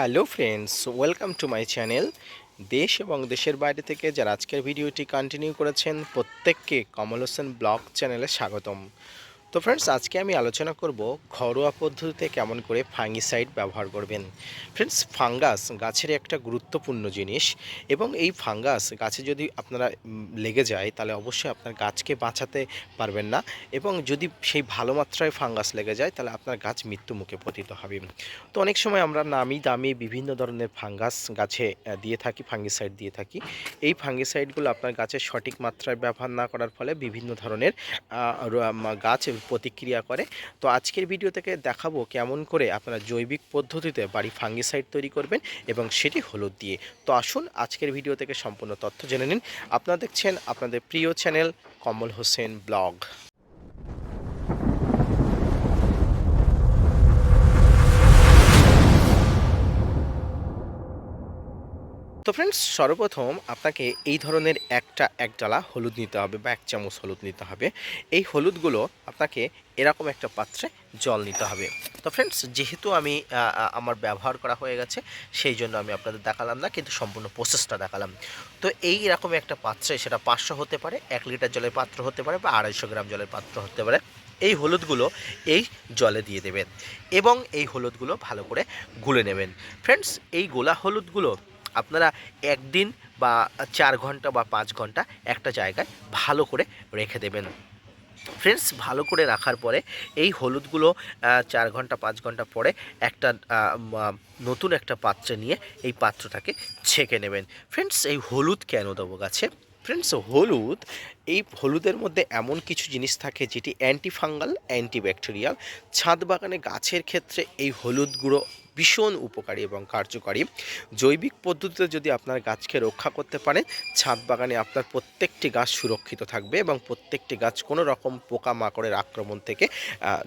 Hello friends, welcome to my channel. দেশ এবং দেশের বাইরে থেকে যারা আজকের ভিডিওটি কন্টিনিউ করেছেন, প্রত্যেককে কমল হোসেন ব্লগ চ্যানেলে স্বাগতম। তো ফ্রেন্ডস আজকে আমি আলোচনা করব ঘরোয়া পদ্ধতিতে কেমন করে ফাঙ্গিসাইড ব্যবহার করবেন। ফ্রেন্ডস ফাঙ্গাস গাছের একটা গুরুত্বপূর্ণ জিনিস এবং এই ফাঙ্গাস গাছে যদি আপনারা লেগে যায়, তাহলে অবশ্যই আপনার গাছকে বাঁচাতে পারবেন না এবং যদি সেই ভালো মাত্রায় ফাঙ্গাস লেগে যায়, তাহলে আপনার গাছ মৃত্যু মুখে পতিত হবে। তো অনেক সময় আমরা নামি দামি বিভিন্ন ধরনের ফাঙ্গাস গাছে দিয়ে থাকি ফাঙ্গিসাইড দিয়ে থাকি। এই ফাঙ্গিসাইডগুলো আপনার গাছের সঠিক মাত্রায় ব্যবহার না করার ফলে বিভিন্ন ধরনের গাছ প্রতিক্রিয়া করে। তো আজকের ভিডিও থেকে দেখাবো কেমন করে আপনারা জৈবিক পদ্ধতিতে বাড়ি ফাঙ্গিসাইড তৈরি করবেন এবং সেটি হলুদ দিয়ে। তো আসুন আজকের ভিডিও থেকে সম্পূর্ণ তথ্য জেনে নিন। আপনারা দেখছেন আপনাদের প্রিয় চ্যানেল কমল হোসেন ব্লগ। তো ফ্রেন্ডস সর্বপ্রথম আপনাকে এই ধরনের একটা এক ডালা হলুদ নিতে হবে বা এক চামচ হলুদ নিতে হবে। এই হলুদগুলো আপনাকে এরকম একটা পাত্রে জল নিতে হবে। তো ফ্রেন্ডস যেহেতু আমি আমার ব্যবহার করা হয়ে গেছে, সেই জন্য আমি আপনাদের দেখালাম না, কিন্তু সম্পূর্ণ প্রসেসটা দেখালাম। তো এই রকম একটা পাত্রে সেটা পাঁচশো হতে পারে, এক লিটার জলের পাত্র হতে পারে বা আড়াইশো গ্রাম জলের পাত্র হতে পারে। এই হলুদগুলো এই জলে দিয়ে দেবেন এবং এই হলুদগুলো ভালো করে গুলে নেবেন। ফ্রেন্ডস এই গোলা হলুদগুলো আপনারা একদিন বা চার ঘণ্টা বা পাঁচ ঘণ্টা একটা জায়গায় ভালো করে রেখে দেবেন। ফ্রেন্ডস ভালো করে রাখার পরে এই হলুদগুলো চার ঘণ্টা, পাঁচ ঘণ্টা পরে একটা নতুন একটা পাত্রে নিয়ে এই পাত্রটাকে ছেঁকে নেবেন। ফ্রেন্ডস এই হলুদ কেন দেবো গাছে? ফ্রেন্ডস হলুদ, এই হলুদের মধ্যে এমন কিছু জিনিস থাকে যেটি অ্যান্টিফাঙ্গাল অ্যান্টিব্যাকটেরিয়াল ছাদ বাগানে গাছের ক্ষেত্রে এই হলুদ গুঁড়ো ভীষণ উপকারী এবং কার্যকারী। জৈবিক পদ্ধতিতে যদি আপনার গাছকে রক্ষা করতে পারেন, ছাদ বাগানে আপনার প্রত্যেকটি গাছ সুরক্ষিত থাকবে এবং প্রত্যেকটি গাছ কোনো রকম পোকামাকড়ের আক্রমণ থেকে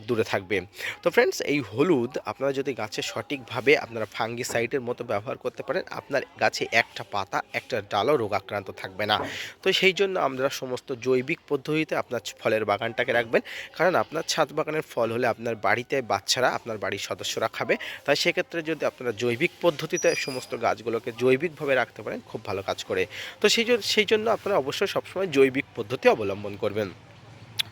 দূরে থাকবে। তো ফ্রেন্ডস এই হলুদ আপনারা যদি গাছে সঠিকভাবে আপনারা ফাঙ্গিসাইডের মতো ব্যবহার করতে পারেন, আপনার গাছে একটা পাতা, একটা ডালও রোগাক্রান্ত থাকবে না। তো সেই জন্য আমরা সমস্ত জৈবিক পদ্ধতিতে আপনার ফলের বাগানটাকে রাখবেন। কারণ আপনার ছাদ বাগানের ফল হলে আপনার বাড়িতে বাচ্চারা আপনার বাড়ির সদস্যরা খাবে। তাই সেক্ষেত্রে যদি আপনারা জৈবিক পদ্ধতিতে সমস্ত গাছগুলোকে জৈবিকভাবে রাখতে পারেন, খুব ভালো কাজ করে। তো সেই জন্য সেই জন্য আপনারা অবশ্যই সবসময় জৈবিক পদ্ধতি অবলম্বন করবেন।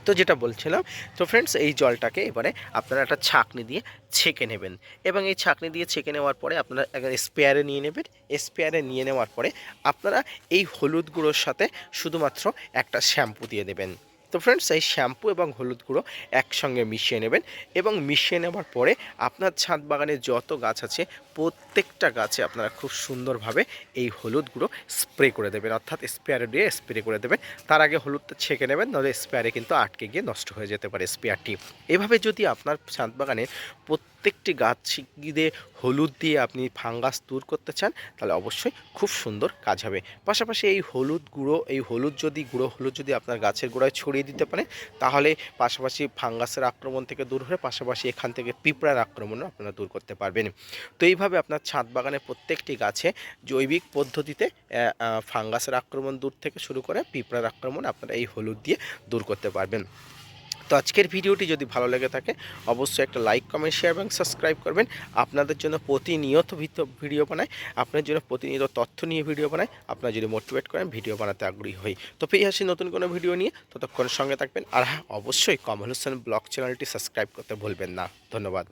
তো যেটা বলছিলাম, তো ফ্রেন্ডস এই জলটাকে এবারে আপনারা একটা ছাঁকনি দিয়ে ছেঁকে নেবেন। এবং এই ছাঁকনি দিয়ে ছেঁকে নেওয়ার পরে আপনারা স্পেয়ারে নিয়ে নেবেন। স্পেয়ারে নিয়ে নেওয়ার পরে আপনারা এই হলুদ গুঁড়োর সাথে শুধুমাত্র একটা শ্যাম্পু দিয়ে দেবেন। তো ফ্রেন্ডস এই শ্যাম্পু এবং হলুদ গুঁড়ো একসঙ্গে মিশিয়ে নেবেন এবং মিশিয়ে নেওয়ার পরে আপনার ছাদ বাগানে যত গাছ আছে, প্রত্যেকটা গাছে আপনারা খুব সুন্দরভাবে এই হলুদ গুঁড়ো স্প্রে করে দেবেন। অর্থাৎ স্পেয়ারে দিয়ে স্প্রে করে দেবেন। তার আগে হলুদটা ছেঁকে নেবেন, নাহলে স্পেয়ারে কিন্তু আটকে গিয়ে নষ্ট হয়ে যেতে পারে স্পেয়ারটি এভাবে যদি আপনার ছাদ বাগানে প্রত্যেকটি গাছ দিয়ে হলুদ দিয়ে আপনি ফাঙ্গাস দূর করতে চান, তাহলে অবশ্যই খুব সুন্দর কাজ হবে। পাশাপাশি এই হলুদ গুঁড়ো, এই হলুদ যদি গুঁড়ো, হলুদ যদি আপনার গাছের গোড়ায় ছড়িয়ে দিতে পারেন, তাহলে পাশাপাশি ফাঙ্গাসের আক্রমণ থেকে দূর হয়ে পাশাপাশি এখান থেকে পিঁপড়ার আক্রমণও আপনারা দূর করতে পারবেন। তো এইভাবে আপনার ছাদ বাগানের প্রত্যেকটি গাছে জৈবিক পদ্ধতিতে ফাঙ্গাসের আক্রমণ দূর থেকে শুরু করে পিঁপড়ার আক্রমণ আপনারা এই হলুদ দিয়ে দূর করতে পারবেন। তো আজকের ভিডিওটি যদি ভালো লেগে থাকে, অবশ্যই একটা লাইক কমেন্ট শেয়ার এবং সাবস্ক্রাইব করবেন। আপনাদের জন্য প্রতিনিয়ত ভিডিও বানাই। আপনার জন্য প্রতিনিয়ত তথ্য নিয়ে ভিডিও বানাই। আপনারা যদি মোটিভেট করেন ভিডিও বানাতে আগ্রহী হই। তো ফিরে আসি নতুন কোনো ভিডিও নিয়ে। ততক্ষণ সঙ্গে থাকবেন। আর হ্যাঁ অবশ্যই কমল হোসেন ব্লগ চ্যানেলটি সাবস্ক্রাইব করতে ভুলবেন না। ধন্যবাদ।